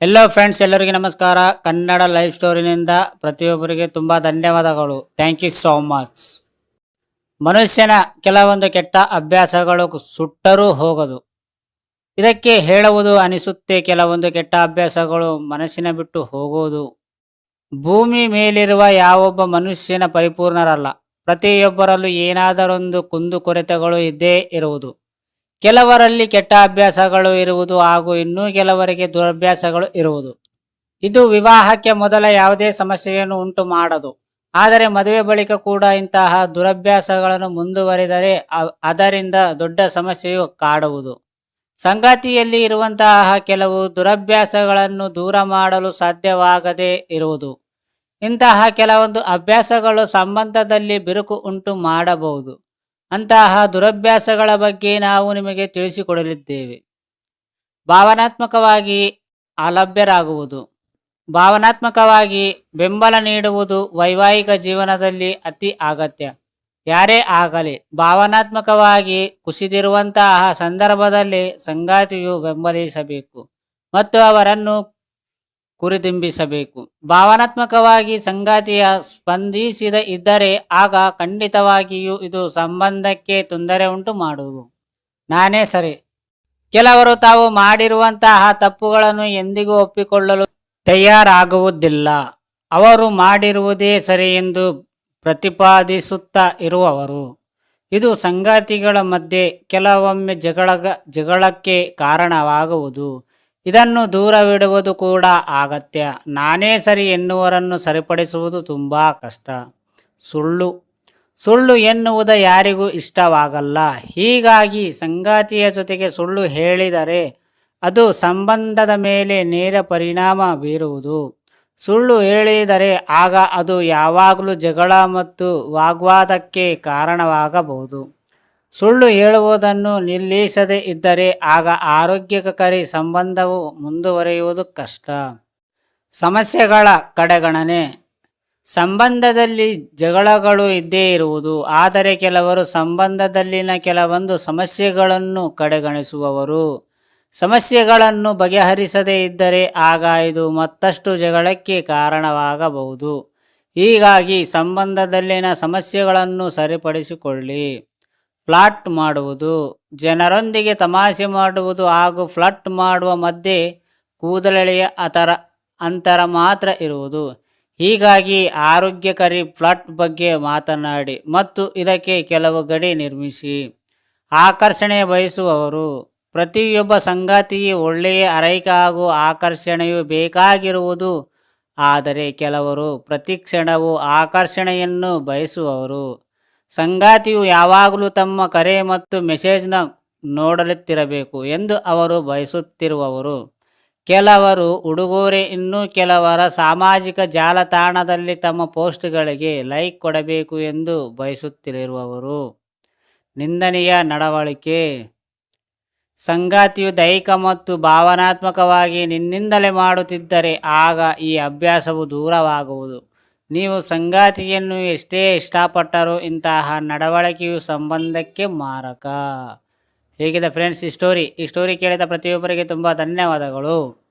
ಎಲ್ಲೋ friends ಎಲ್ಲರಿಗೂ ನಮಸ್ಕಾರ. Kannada life ಸ್ಟೋರಿನಿಂದ ಪ್ರತಿಯೊಬ್ಬರಿಗೆ ತುಂಬ ಧನ್ಯವಾದಗಳು. ಥ್ಯಾಂಕ್ ಯು ಸೋ ಮಚ್ ಮನುಷ್ಯನ ಕೆಲವೊಂದು ಕೆಟ್ಟ ಅಭ್ಯಾಸಗಳು ಸುಟ್ಟರೂ ಹೋಗದು. ಇದಕ್ಕೆ ಹೇಳುವುದು ಅನಿಸುತ್ತೆ ಕೆಲವೊಂದು ಕೆಟ್ಟ ಅಭ್ಯಾಸಗಳು ಮನಸ್ಸಿನ ಬಿಟ್ಟು ಹೋಗುವುದು ಭೂಮಿ ಮೇಲಿರುವ ಯಾವೊಬ್ಬ ಮನುಷ್ಯನ ಪರಿಪೂರ್ಣರಲ್ಲ. ಪ್ರತಿಯೊಬ್ಬರಲ್ಲೂ ಏನಾದರೊಂದು ಕುಂದುಕೊರತೆಗಳು ಇದ್ದೇ ಇರುವುದು. ಕೆಲವರಲ್ಲಿ ಕೆಟ್ಟ ಅಭ್ಯಾಸಗಳು ಇರುವುದು ಹಾಗೂ ಇನ್ನೂ ಕೆಲವರಿಗೆ ದುರಭ್ಯಾಸಗಳು ಇರುವುದು. ಇದು ವಿವಾಹಕ್ಕೆ ಮೊದಲ ಯಾವುದೇ ಸಮಸ್ಯೆಯನ್ನು ಉಂಟು ಮಾಡದು. ಆದರೆ ಮದುವೆ ಬಳಿಕ ಕೂಡ ಇಂತಹ ದುರಭ್ಯಾಸಗಳನ್ನು ಮುಂದುವರಿದರೆ ಅದರಿಂದ ದೊಡ್ಡ ಸಮಸ್ಯೆಯು ಕಾಡುವುದು. ಸಂಗಾತಿಯಲ್ಲಿ ಇರುವಂತಹ ಕೆಲವು ದುರಭ್ಯಾಸಗಳನ್ನು ದೂರ ಮಾಡಲು ಸಾಧ್ಯವಾಗದೇ ಇರುವುದು. ಇಂತಹ ಕೆಲವೊಂದು ಅಭ್ಯಾಸಗಳು ಸಂಬಂಧದಲ್ಲಿ ಬಿರುಕು ಉಂಟು ಮಾಡಬಹುದು. ಅಂತಹ ದುರಭ್ಯಾಸಗಳ ಬಗ್ಗೆ ನಾವು ನಿಮಗೆ ತಿಳಿಸಿಕೊಡಲಿದ್ದೇವೆ. ಭಾವನಾತ್ಮಕವಾಗಿ ಅಲಭ್ಯರಾಗುವುದು. ಭಾವನಾತ್ಮಕವಾಗಿ ಬೆಂಬಲ ನೀಡುವುದು ವೈವಾಹಿಕ ಜೀವನದಲ್ಲಿ ಅತಿ ಅಗತ್ಯ. ಯಾರೇ ಆಗಲಿ, ಭಾವನಾತ್ಮಕವಾಗಿ ಕುಸಿದಿರುವಂತಹ ಸಂದರ್ಭದಲ್ಲಿ ಸಂಗಾತಿಯು ಬೆಂಬಲಿಸಬೇಕು. ಮತ್ತು ಅವರನ್ನು ಕುರಿದಿಂಬಿಸಬೇಕು. ಭಾವನಾತ್ಮಕವಾಗಿ ಸಂಗಾತಿಯ ಸ್ಪಂದಿಸಿದ ಇದ್ದರೆ ಆಗ ಖಂಡಿತವಾಗಿಯೂ ಇದು ಸಂಬಂಧಕ್ಕೆ ತೊಂದರೆ ಉಂಟು ಮಾಡುವುದು. ನಾನೇ ಸರಿ. ಕೆಲವರು ತಾವು ಮಾಡಿರುವಂತಹ ತಪ್ಪುಗಳನ್ನು ಎಂದಿಗೂ ಒಪ್ಪಿಕೊಳ್ಳಲು ತಯಾರಾಗುವುದಿಲ್ಲ. ಅವರು ಮಾಡಿರುವುದೇ ಸರಿ ಎಂದು ಪ್ರತಿಪಾದಿಸುತ್ತಾ ಇರುವವರು. ಇದು ಸಂಗಾತಿಗಳ ಮಧ್ಯೆ ಕೆಲವೊಮ್ಮೆ ಜಗಳ ಜಗಳಕ್ಕೆ ಕಾರಣವಾಗುವುದು. ಇದನ್ನು ದೂರವಿಡುವುದು ಕೂಡ ಅಗತ್ಯ. ನಾನೇ ಸರಿ ಎನ್ನುವರನ್ನು ಸರಿಪಡಿಸುವುದು ತುಂಬ ಕಷ್ಟ. ಸುಳ್ಳು. ಸುಳ್ಳು ಎನ್ನುವುದು ಯಾರಿಗೂ ಇಷ್ಟವಾಗಲ್ಲ. ಹೀಗಾಗಿ ಸಂಗಾತಿಯ ಜೊತೆಗೆ ಸುಳ್ಳು ಹೇಳಿದರೆ ಅದು ಸಂಬಂಧದ ಮೇಲೆ ನೇರ ಪರಿಣಾಮ ಬೀರುವುದು. ಸುಳ್ಳು ಹೇಳಿದರೆ ಆಗ ಅದು ಯಾವಾಗಲೂ ಜಗಳ ಮತ್ತು ವಾಗ್ವಾದಕ್ಕೆ ಕಾರಣವಾಗಬಹುದು. ಸುಳ್ಳು ಹೇಳುವುದನ್ನು ನಿಲ್ಲಿಸದೇ ಇದ್ದರೆ ಆಗ ಆರೋಗ್ಯಕರಿ ಸಂಬಂಧವು ಮುಂದುವರಿಯುವುದು ಕಷ್ಟ. ಸಮಸ್ಯೆಗಳ ಕಡೆಗಣನೆ. ಸಂಬಂಧದಲ್ಲಿ ಜಗಳಗಳು ಇದ್ದೇ ಇರುವುದು, ಆದರೆ ಕೆಲವರು ಸಂಬಂಧದಲ್ಲಿನ ಕೆಲವೊಂದು ಸಮಸ್ಯೆಗಳನ್ನು ಕಡೆಗಣಿಸುವವರು. ಸಮಸ್ಯೆಗಳನ್ನು ಬಗೆಹರಿಸದೇ ಇದ್ದರೆ ಆಗ ಇದು ಮತ್ತಷ್ಟು ಜಗಳಕ್ಕೆ ಕಾರಣವಾಗಬಹುದು. ಹೀಗಾಗಿ ಸಂಬಂಧದಲ್ಲಿನ ಸಮಸ್ಯೆಗಳನ್ನು ಸರಿಪಡಿಸಿಕೊಳ್ಳಿ. ಫ್ಲಾಟ್ ಮಾಡುವುದು. ಜನರೊಂದಿಗೆ ತಮಾಷೆ ಮಾಡುವುದು ಹಾಗೂ ಫ್ಲಟ್ ಮಾಡುವ ಮಧ್ಯೆ ಕೂದಲೆಳೆಯ ಅತರ, ಅಂತರ ಮಾತ್ರ ಇರುವುದು. ಹೀಗಾಗಿ ಆರೋಗ್ಯಕರಿ ಫ್ಲಟ್ ಬಗ್ಗೆ ಮಾತನಾಡಿ ಮತ್ತು ಇದಕ್ಕೆ ಕೆಲವು ಗಡಿ ನಿರ್ಮಿಸಿ. ಆಕರ್ಷಣೆ ಬಯಸುವವರು. ಪ್ರತಿಯೊಬ್ಬ ಸಂಗಾತಿಯೇ ಒಳ್ಳೆಯ ಅರೈಕ ಹಾಗೂ ಆಕರ್ಷಣೆಯು ಬೇಕಾಗಿರುವುದು. ಆದರೆ ಕೆಲವರು ಪ್ರತಿಕ್ಷಣವು ಆಕರ್ಷಣೆಯನ್ನು ಬಯಸುವವರು. ಸಂಗಾತಿಯು ಯಾವಾಗಲೂ ತಮ್ಮ ಕರೆ ಮತ್ತು ಮೆಸೇಜ್ನ ನೋಡಲುತ್ತಿರಬೇಕು ಎಂದು ಅವರು ಬಯಸುತ್ತಿರುವವರು. ಕೆಲವರು ಉಡುಗೊರೆ, ಇನ್ನೂ ಕೆಲವರ ಸಾಮಾಜಿಕ ಜಾಲತಾಣದಲ್ಲಿ ತಮ್ಮ ಪೋಸ್ಟ್ಗಳಿಗೆ ಲೈಕ್ ಕೊಡಬೇಕು ಎಂದು ಬಯಸುತ್ತಿರುವವರು. ನಿಂದನೀಯ ನಡವಳಿಕೆ. ಸಂಗಾತಿಯು ದೈಹಿಕ ಮತ್ತು ಭಾವನಾತ್ಮಕವಾಗಿ ನಿನ್ನಿಂದಲೇ ಮಾಡುತ್ತಿದ್ದರೆ ಆಗ ಈ ಅಭ್ಯಾಸವು ದೂರವಾಗುವುದು. ನೀವು ಸಂಗಾತಿಯನ್ನು ಎಷ್ಟೇ ಇಷ್ಟಪಟ್ಟರೂ ಇಂತಹ ನಡವಳಿಕೆಯು ಸಂಬಂಧಕ್ಕೆ ಮಾರಕ. ಹೇಗಿದೆ ಫ್ರೆಂಡ್ಸ್ ಈ ಸ್ಟೋರಿ ಈ ಸ್ಟೋರಿ ಕೇಳಿದ ಪ್ರತಿಯೊಬ್ಬರಿಗೆ ತುಂಬ ಧನ್ಯವಾದಗಳು.